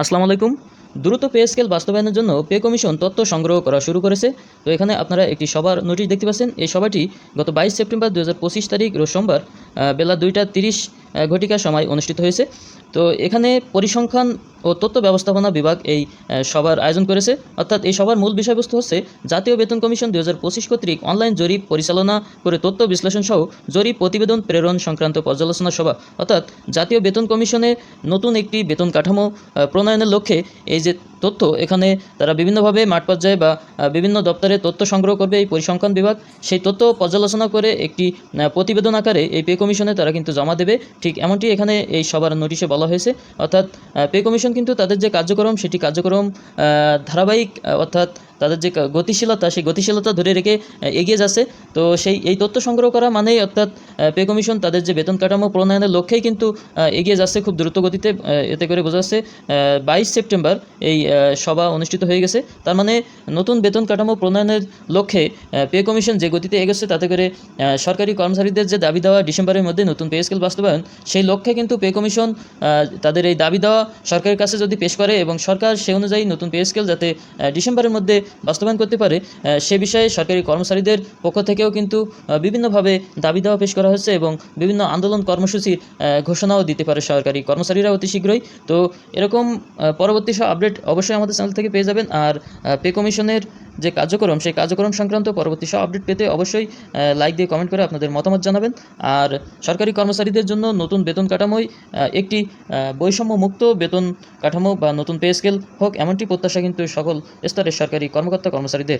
আসসালামু আলাইকুম। দ্রুত পে স্কেল বাস্তবায়নের জন্য পে কমিশন তথ্য সংগ্রহ করা শুরু করেছে। তো এখানে আপনারা একটি সভার নোটিশ দেখতে পাচ্ছেন। এই সভাটি গত বাইশ সেপ্টেম্বর দু হাজার পঁচিশ তারিখ, রোজ সোমবার বেলা দুইটা তিরিশ ঘটিকার সময় অনুষ্ঠিত হয়েছে। তো এখানে পরিসংখ্যান ও তথ্য ব্যবস্থাপনা বিভাগ এই সভার আয়োজন করেছে। অর্থাৎ এই সভার মূল বিষয়বস্তু হচ্ছে জাতীয় বেতন কমিশন দু হাজার পঁচিশ কর্তৃক অনলাইন জরিপ পরিচালনা করে তথ্য বিশ্লেষণ সহ জরিপ প্রতিবেদন প্রেরণ সংক্রান্ত পর্যালোচনা সভা। অর্থাৎ জাতীয় বেতন কমিশনে নতুন একটি বেতন কাঠামো প্রণয়নের লক্ষ্যে এই যে তথ্য। এখানে তারা বিভিন্নভাবে মাঠ পর্যায়ে বা বিভিন্ন দপ্তরে তথ্য সংগ্রহ করবে এই পরিসংখ্যান বিভাগ। সেই তথ্য পর্যালোচনা করে একটি প্রতিবেদন আকারে এই পে কমিশনে তারা কিন্তু জমা দেবে। ঠিক এমনটি এখানে এই সবার নোটিশে বলা হয়েছে। অর্থাৎ পে কমিশন কিন্তু তাদের যে কার্যক্রম, সেটি কার্যক্রম ধারাবাহিক অর্থাৎ তাদের যে গতিশীলতা, সেই গতিশীলতা ধরে রেখে এগিয়ে যাচ্ছে। তো সেই, এই তথ্য সংগ্রহ করা মানেই অর্থাৎ পে কমিশন তাদের যে বেতন কাঠামো প্রণয়নের লক্ষ্যেই কিন্তু এগিয়ে যাচ্ছে খুব দ্রুত গতিতে এতে করে বোঝা যাচ্ছে বাইশ সেপ্টেম্বর এই সভা অনুষ্ঠিত হয়ে গেছে। তার মানে নতুন বেতন কাঠামো প্রণয়নের লক্ষ্যে পে কমিশন যে গতিতে এগোচ্ছে তাতে করে সরকারি কর্মচারীদের যে দাবি দেওয়া ডিসেম্বরের মধ্যে নতুন পে স্কেল বাস্তবায়ন, সেই লক্ষ্যে কিন্তু পে কমিশন তাদের এই দাবি দেওয়া সরকারের কাছে যদি পেশ করে এবং সরকার সে অনুযায়ী নতুন পে স্কেল যাতে ডিসেম্বরের মধ্যে বাস্তবায়ন করতে পারে সে বিষয়ে সরকারি কর্মচারীদের পক্ষ থেকেও কিন্তু বিভিন্নভাবে দাবি দেওয়া পেশ করা হচ্ছে এবং বিভিন্ন আন্দোলন কর্মসূচির ঘোষণাও দিতে পারে সরকারি কর্মচারীরা অতি শীঘ্রই। তো এরকম পরবর্তী সব আপডেট অবশ্যই আমাদের চ্যানেল থেকে পেয়ে যাবেন। আর পে কমিশনের যে কার্যক্রম, সেই কার্যক্রম সংক্রান্ত পরবর্তী সব আপডেট পেতে অবশ্যই লাইক দিয়ে কমেন্ট করে আপনাদের মতামত জানাবেন। আর সরকারি কর্মচারীদের জন্য নতুন বেতন কাঠামোই একটি বৈষম্য মুক্ত বেতন কাঠামো বা নতুন পে স্কেল হোক, এমনটি প্রত্যাশা কিন্তু সকল স্তরের সরকারি কর্মকর্তা কর্মচারীদের